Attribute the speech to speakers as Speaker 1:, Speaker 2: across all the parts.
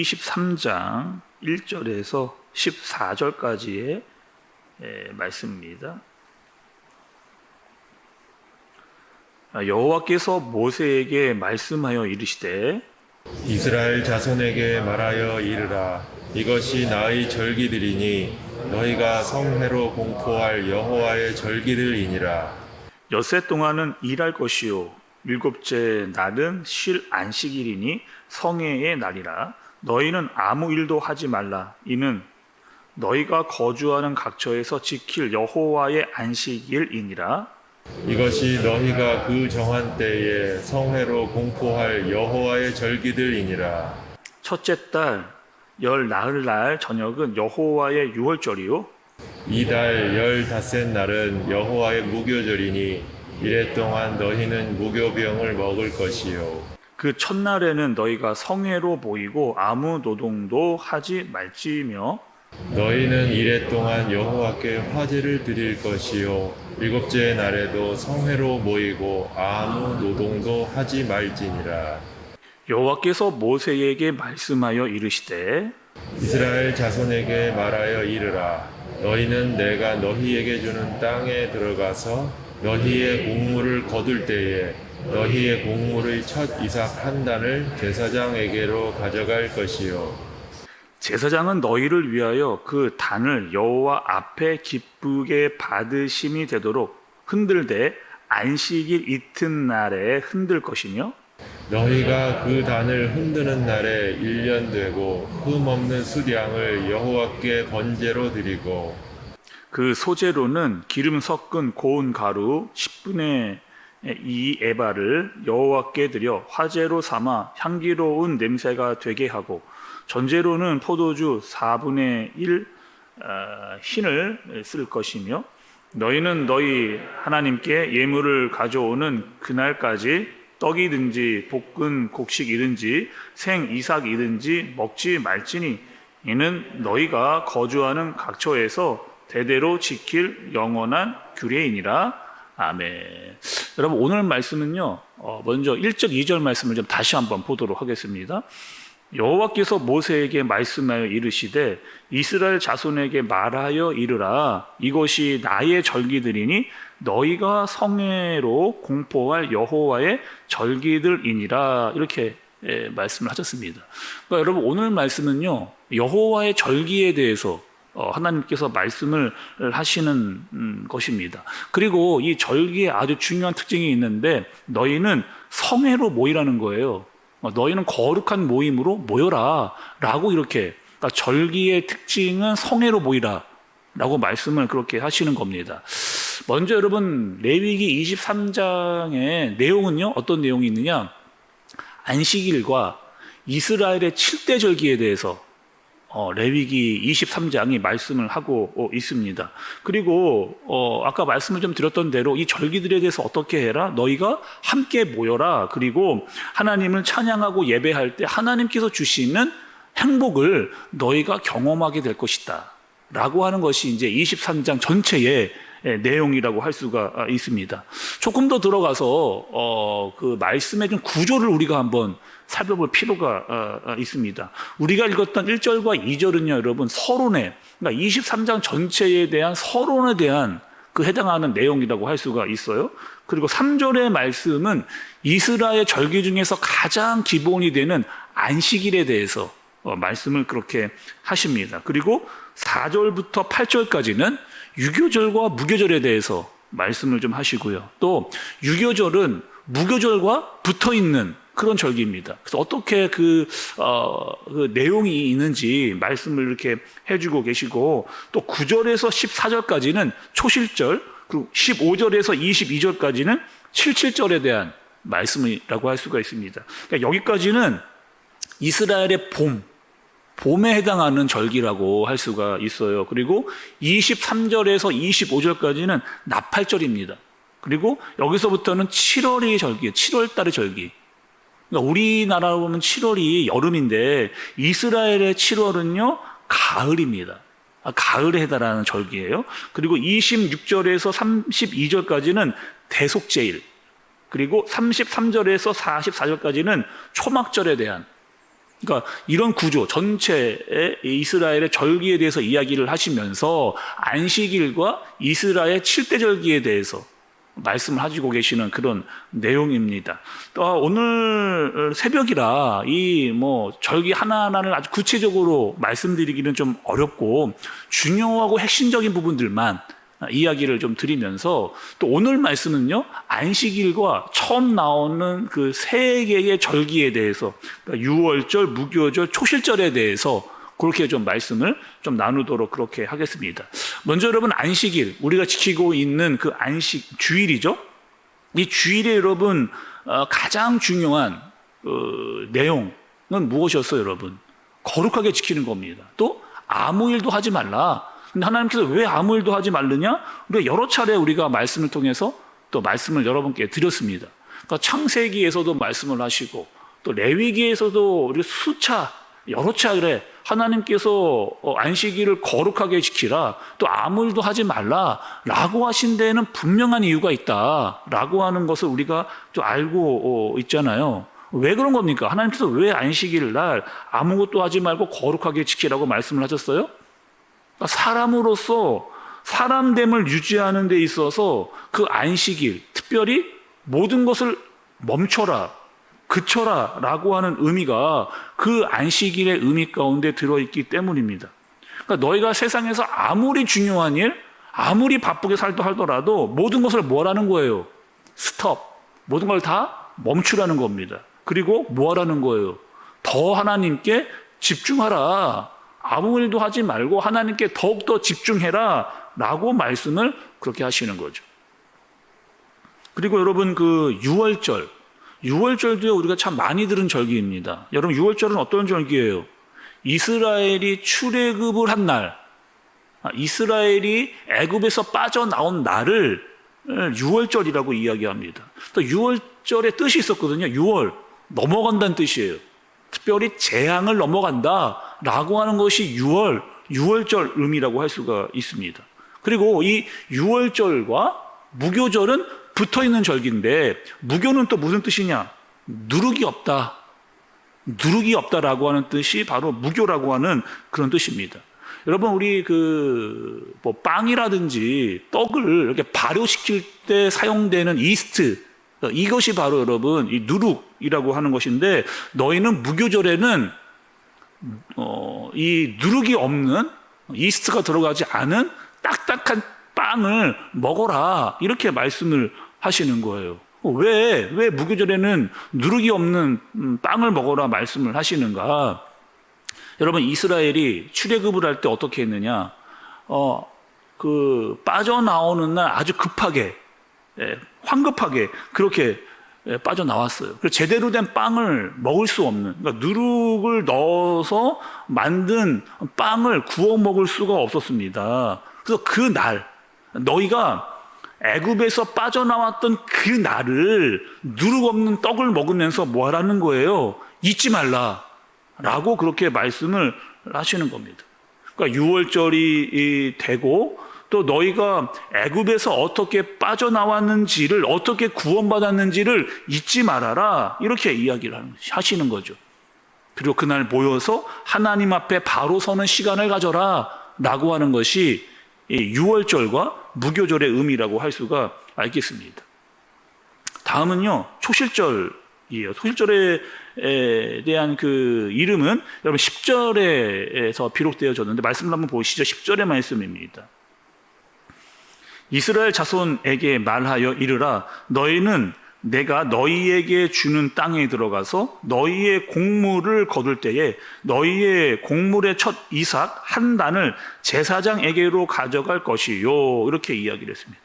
Speaker 1: 23장 1절에서 14절까지의 말씀입니다. 아, 여호와께서 모세에게 말씀하여 이르시되
Speaker 2: 이스라엘 자손에게 말하여 이르라. 이것이 나의 절기들이니 너희가 성회로 공포할 여호와의 절기들이니라.
Speaker 1: 엿새 동안은 일할 것이요. 일곱째 날은 쉴 안식일이니 성회의 날이라 너희는 아무 일도 하지 말라. 이는 너희가 거주하는 각처에서 지킬 여호와의 안식일이니라.
Speaker 2: 이것이 너희가 그 정한 때에 성회로 공포할 여호와의 절기들이니라.
Speaker 1: 첫째 달 열 나흘 날 저녁은 여호와의 유월절이요.
Speaker 2: 이달 열닷셋 날은 여호와의 무교절이니 이래 동안 너희는 무교병을 먹을 것이요
Speaker 1: 그 첫날에는 너희가 성회로 모이고 아무 노동도 하지 말지며
Speaker 2: 너희는 이래 동안 여호와께 화제를 드릴 것이요. 일곱째 날에도 성회로 모이고 아무 노동도 하지 말지니라.
Speaker 1: 여호와께서 모세에게 말씀하여 이르시되
Speaker 2: 이스라엘 자손에게 말하여 이르라. 너희는 내가 너희에게 주는 땅에 들어가서 너희의 곡물을 거둘 때에 너희의 곡물의 첫 이삭 한 단을 제사장에게로 가져갈 것이요.
Speaker 1: 제사장은 너희를 위하여 그 단을 여호와 앞에 기쁘게 받으심이 되도록 흔들되 안식일 이튿날에 흔들 것이며
Speaker 2: 너희가 그 단을 흔드는 날에 일년 되고 흠 없는 수량을 여호와께 번제로 드리고
Speaker 1: 그 소재로는 기름 섞은 고운 가루 10분의 2 에바를 여호와께 드려 화제로 삼아 향기로운 냄새가 되게 하고 전제로는 포도주 4분의 1 어, 흰을 쓸 것이며 너희는 너희 하나님께 예물을 가져오는 그날까지 떡이든지 볶은 곡식이든지 생 이삭이든지 먹지 말지니 이는 너희가 거주하는 각처에서 대대로 지킬 영원한 규례이니라. 아멘. 여러분 오늘 말씀은요. 어, 먼저 1절, 2절 말씀을 좀 다시 한번 보도록 하겠습니다. 여호와께서 모세에게 말씀하여 이르시되 이스라엘 자손에게 말하여 이르라 이것이 나의 절기들이니 너희가 성회로 공포할 여호와의 절기들이니라 이렇게 예, 말씀을 하셨습니다. 그러니까 여러분 오늘 말씀은요 여호와의 절기에 대해서 어, 하나님께서 말씀을 하시는 음, 것입니다. 그리고 이 절기에 아주 중요한 특징이 있는데 너희는 성회로 모이라는 거예요. 어, 너희는 거룩한 모임으로 모여라 라고 이렇게 그러니까 절기의 특징은 성회로 모이라 라고 말씀을 그렇게 하시는 겁니다. 먼저 여러분 레위기 23장의 내용은요 어떤 내용이 있느냐 안식일과 이스라엘의 7대 절기에 대해서 어, 레위기 23장이 말씀을 하고 어, 있습니다. 그리고 어, 아까 말씀을 좀 드렸던 대로 이 절기들에 대해서 어떻게 해라? 너희가 함께 모여라. 그리고 하나님을 찬양하고 예배할 때 하나님께서 주시는 행복을 너희가 경험하게 될 것이다. 라고 하는 것이 이제 23장 전체의 예, 내용이라고 할 수가 아, 있습니다. 조금 더 들어가서 어, 그 말씀의 좀 구조를 우리가 한번 살펴볼 필요가 어, 어, 있습니다. 우리가 읽었던 1절과 2절은요, 여러분 서론에 그러니까 23장 전체에 대한 서론에 대한 그 해당하는 내용이라고 할 수가 있어요. 그리고 3절의 말씀은 이스라엘 절기 중에서 가장 기본이 되는 안식일에 대해서 어, 말씀을 그렇게 하십니다. 그리고 4절부터 8절까지는 유교절과 무교절에 대해서 말씀을 좀 하시고요. 또 유교절은 무교절과 붙어 있는 그런 절기입니다. 그래서 어떻게 그, 어, 그 내용이 있는지 말씀을 이렇게 해주고 계시고 또 9절에서 14절까지는 초실절 그리고 15절에서 22절까지는 77절에 대한 말씀이라고 할 수가 있습니다. 그러니까 여기까지는 이스라엘의 봄, 봄에 해당하는 절기라고 할 수가 있어요. 그리고 23절에서 25절까지는 나팔절입니다. 그리고 여기서부터는 7월이 절기예요. 7월 달의 절기. 그러니까 우리나라로 보면 7월이 여름인데 이스라엘의 7월은요 가을입니다. 아, 가을에 해당하는 절기예요. 그리고 26절에서 32절까지는 대속제일. 그리고 33절에서 44절까지는 초막절에 대한 그러니까 이런 구조 전체의 이스라엘의 절기에 대해서 이야기를 하시면서 안식일과 이스라엘 칠대 절기에 대해서 말씀을 하시고 계시는 그런 내용입니다. 또 오늘 새벽이라 이 뭐 절기 하나하나를 아주 구체적으로 말씀드리기는 좀 어렵고 중요하고 핵심적인 부분들만 이야기를 좀 드리면서 또 오늘 말씀은요 안식일과 처음 나오는 그 세 개의 절기에 대해서 그러니까 유월절, 무교절, 초실절에 대해서 그렇게 좀 말씀을 좀 나누도록 그렇게 하겠습니다. 먼저 여러분 안식일 우리가 지키고 있는 그 안식 주일이죠. 이 주일에 여러분 어, 가장 중요한 어, 내용은 무엇이었어요, 여러분? 거룩하게 지키는 겁니다. 또 아무 일도 하지 말라. 근데 하나님께서 왜 아무 일도 하지 말느냐? 우리가 여러 차례 우리가 말씀을 통해서 또 말씀을 여러분께 드렸습니다. 그러니까 창세기에서도 말씀을 하시고 또 레위기에서도 우리 수차 여러 차례 하나님께서 어, 안식일을 거룩하게 지키라 또 아무 일도 하지 말라라고 하신 데에는 분명한 이유가 있다라고 하는 것을 우리가 좀 알고 어, 있잖아요. 왜 그런 겁니까? 하나님께서 왜 안식일 날 아무것도 하지 말고 거룩하게 지키라고 말씀을 하셨어요? 그러니까 사람으로서 사람됨을 유지하는 데 있어서 그 안식일, 특별히 모든 것을 멈춰라, 그쳐라 라고 하는 의미가 그 안식일의 의미 가운데 들어있기 때문입니다. 그러니까 너희가 세상에서 아무리 중요한 일, 아무리 바쁘게 살도 하더라도 모든 것을 뭐라는 거예요? 스톱. 모든 걸 다 멈추라는 겁니다. 그리고 뭐 하라는 거예요? 더 하나님께 집중하라. 아무 일도 하지 말고 하나님께 더욱더 집중해라. 라고 말씀을 그렇게 하시는 거죠. 그리고 여러분 그 6월절. 6월절도 우리가 참 많이 들은 절기입니다. 여러분 6월절은 어떤 절기예요? 이스라엘이 출애굽을 한 날, 아, 이스라엘이 애굽에서 빠져나온 날을 6월절이라고 이야기합니다. 또 6월절의 뜻이 있었거든요. 6월 넘어간다는 뜻이에요. 특별히 재앙을 넘어간다라고 하는 것이 6월 6월절 의미라고 할 수가 있습니다. 그리고 이 6월절과 무교절은 붙어 있는 절기인데 무교는 또 무슨 뜻이냐? 누룩이 없다. 누룩이 없다라고 하는 뜻이 바로 무교라고 하는 그런 뜻입니다. 여러분 우리 그 뭐 빵이라든지 떡을 이렇게 발효시킬 때 사용되는 이스트 이것이 바로 여러분 이 누룩이라고 하는 것인데 너희는 무교절에는 어, 이 누룩이 없는 이스트가 들어가지 않은 딱딱한 빵을 먹어라 이렇게 말씀을 하시는 거예요. 왜, 왜 무교절에는 누룩이 없는 음, 빵을 먹어라 말씀을 하시는가? 여러분, 이스라엘이 출애굽을 할 때 어떻게 했느냐? 어, 그, 빠져나오는 날 아주 급하게, 예, 황급하게 그렇게 예, 빠져나왔어요. 그래서 제대로 된 빵을 먹을 수 없는, 그러니까 누룩을 넣어서 만든 빵을 구워 먹을 수가 없었습니다. 그래서 그 날, 너희가 애굽에서 빠져나왔던 그 날을 누룩 없는 떡을 먹으면서 뭐 하라는 거예요? 잊지 말라. 라고 그렇게 말씀을 하시는 겁니다. 그러니까 6월절이 되고 또 너희가 애굽에서 어떻게 빠져나왔는지를 어떻게 구원받았는지를 잊지 말아라. 이렇게 이야기를 하시는 거죠. 그리고 그날 모여서 하나님 앞에 바로 서는 시간을 가져라. 라고 하는 것이 6월절과 무교절의 의미라고 할 수가 있겠습니다. 다음은요, 초실절이에요. 초실절에 대한 그 이름은 여러분 10절에서 비록되어졌는데 말씀을 한번 보시죠. 10절의 말씀입니다. 이스라엘 자손에게 말하여 이르라 너희는 내가 너희에게 주는 땅에 들어가서 너희의 곡물을 거둘 때에 너희의 곡물의 첫 이삭 한 단을 제사장에게로 가져갈 것이요 이렇게 이야기를 했습니다.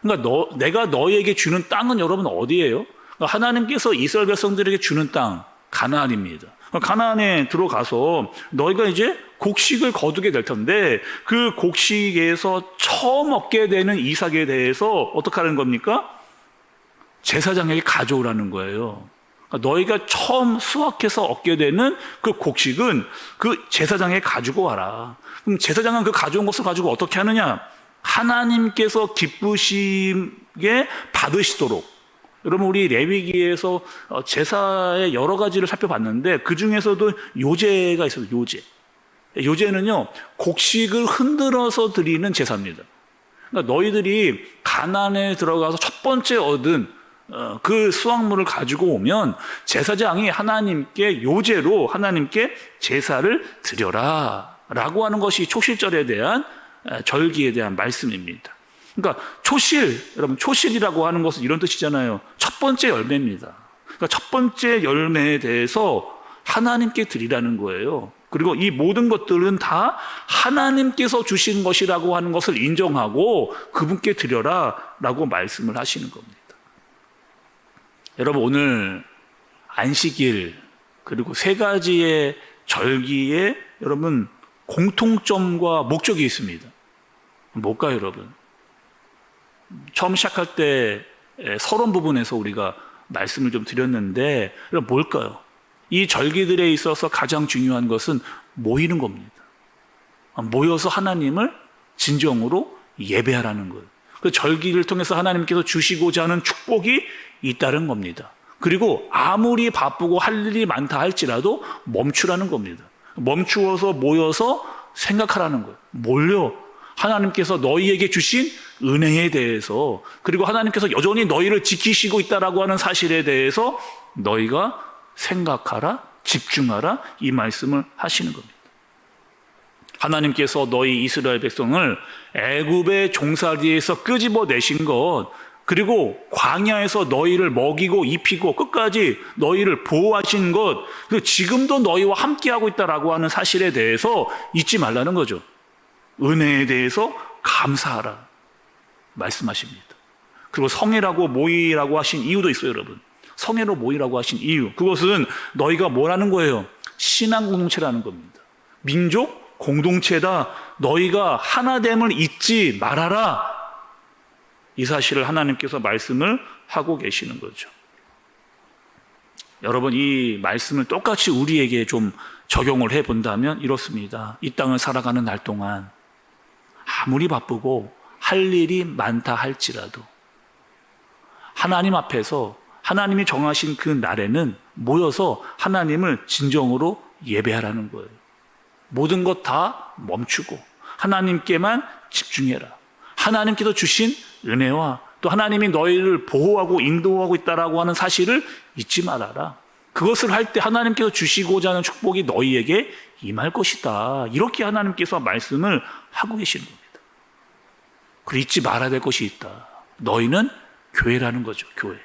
Speaker 1: 그러니까 너, 내가 너희에게 주는 땅은 여러분 어디예요? 그러니까 하나님께서 이스라엘 백성들에게 주는 땅 가나안입니다. 그러니까 가나안에 들어가서 너희가 이제 곡식을 거두게 될 텐데 그 곡식에서 처음 얻게 되는 이삭에 대해서 어떻게 하는 겁니까? 제사장에게 가져오라는 거예요. 그러니까 너희가 처음 수확해서 얻게 되는 그 곡식은 그 제사장에 가지고 와라. 그럼 제사장은 그 가져온 것을 가지고 어떻게 하느냐? 하나님께서 기쁘시게 받으시도록 여러분 우리 레위기에서 어, 제사의 여러 가지를 살펴봤는데 그 중에서도 요제가 있어요. 요제. 요제는요 곡식을 흔들어서 드리는 제사입니다. 그러니까 너희들이 가난에 들어가서 첫 번째 얻은 어, 그 수확물을 가지고 오면 제사장이 하나님께 요제로 하나님께 제사를 드려라 라고 하는 것이 초실절에 대한 에, 절기에 대한 말씀입니다. 그러니까 초실 여러분 초실이라고 하는 것은 이런 뜻이잖아요. 첫 번째 열매입니다. 그러니까 첫 번째 열매에 대해서 하나님께 드리라는 거예요. 그리고 이 모든 것들은 다 하나님께서 주신 것이라고 하는 것을 인정하고 그분께 드려라 라고 말씀을 하시는 겁니다. 여러분 오늘 안식일 그리고 세 가지의 절기에 여러분 공통점과 목적이 있습니다. 뭘까요, 여러분? 처음 시작할 때 서론 부분에서 우리가 말씀을 좀 드렸는데 그럼 뭘까요? 이 절기들에 있어서 가장 중요한 것은 모이는 겁니다. 모여서 하나님을 진정으로 예배하라는 거예요. 그 절기를 통해서 하나님께서 주시고자 하는 축복이 있다는 겁니다. 그리고 아무리 바쁘고 할 일이 많다 할지라도 멈추라는 겁니다. 멈추어서 모여서 생각하라는 거예요. 몰려 하나님께서 너희에게 주신 은혜에 대해서 그리고 하나님께서 여전히 너희를 지키시고 있다라고 하는 사실에 대해서 너희가 생각하라, 집중하라 이 말씀을 하시는 겁니다. 하나님께서 너희 이스라엘 백성을 애굽의 종살이에서 끄집어 내신 것 그리고 광야에서 너희를 먹이고 입히고 끝까지 너희를 보호하신 것 그리고 지금도 너희와 함께하고 있다라고 하는 사실에 대해서 잊지 말라는 거죠. 은혜에 대해서 감사하라 말씀하십니다. 그리고 성회라고 모이라고 하신 이유도 있어요, 여러분. 성회로 모이라고 하신 이유. 그것은 너희가 뭐라는 거예요? 신앙 공동체라는 겁니다. 민족 공동체다. 너희가 하나됨을 잊지 말아라. 이 사실을 하나님께서 말씀을 하고 계시는 거죠. 여러분, 이 말씀을 똑같이 우리에게 좀 적용을 해 본다면 이렇습니다. 이 땅을 살아가는 날 동안 아무리 바쁘고 할 일이 많다 할지라도 하나님 앞에서 하나님이 정하신 그 날에는 모여서 하나님을 진정으로 예배하라는 거예요. 모든 것 다 멈추고 하나님께만 집중해라. 하나님께서 주신 은혜와 또 하나님이 너희를 보호하고 인도하고 있다라고 하는 사실을 잊지 말아라. 그것을 할 때 하나님께서 주시고자 하는 축복이 너희에게 임할 것이다. 이렇게 하나님께서 말씀을 하고 계시는 겁니다. 그리고 잊지 말아야 될 것이 있다. 너희는 교회라는 거죠. 교회.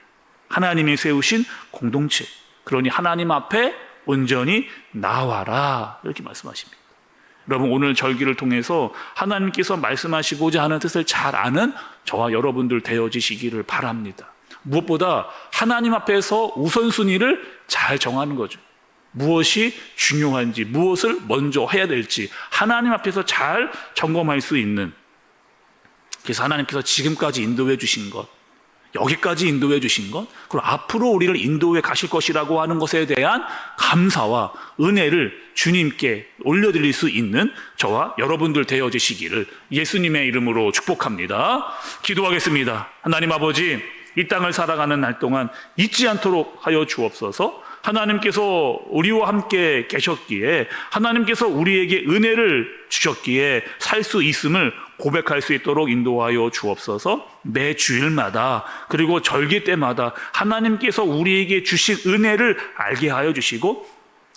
Speaker 1: 하나님이 세우신 공동체. 그러니 하나님 앞에 온전히 나와라. 이렇게 말씀하십니다. 여러분 오늘 절기를 통해서 하나님께서 말씀하시고자 하는 뜻을 잘 아는 저와 여러분들 되어지시기를 바랍니다. 무엇보다 하나님 앞에서 우선순위를 잘 정하는 거죠. 무엇이 중요한지, 무엇을 먼저 해야 될지 하나님 앞에서 잘 점검할 수 있는 그래서 하나님께서 지금까지 인도해 주신 것, 여기까지 인도해 주신 것, 그리고 앞으로 우리를 인도해 가실 것이라고 하는 것에 대한 감사와 은혜를 주님께 올려드릴 수 있는 저와 여러분들 되어지시기를 예수님의 이름으로 축복합니다. 기도하겠습니다. 하나님 아버지, 이 땅을 살아가는 날 동안 잊지 않도록 하여 주옵소서. 하나님께서 우리와 함께 계셨기에 하나님께서 우리에게 은혜를 주셨기에 살 수 있음을 고백할 수 있도록 인도하여 주옵소서 매 주일마다 그리고 절기 때마다 하나님께서 우리에게 주신 은혜를 알게 하여 주시고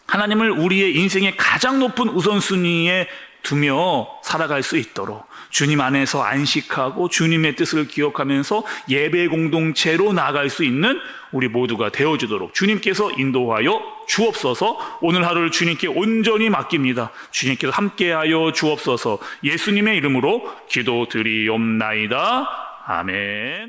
Speaker 1: 하나님을 우리의 인생의 가장 높은 우선순위에 두며 살아갈 수 있도록 주님 안에서 안식하고 주님의 뜻을 기억하면서 예배 공동체로 나아갈 수 있는 우리 모두가 되어주도록 주님께서 인도하여 주옵소서 오늘 하루를 주님께 온전히 맡깁니다. 주님께서 함께하여 주옵소서 예수님의 이름으로 기도드리옵나이다. 아멘.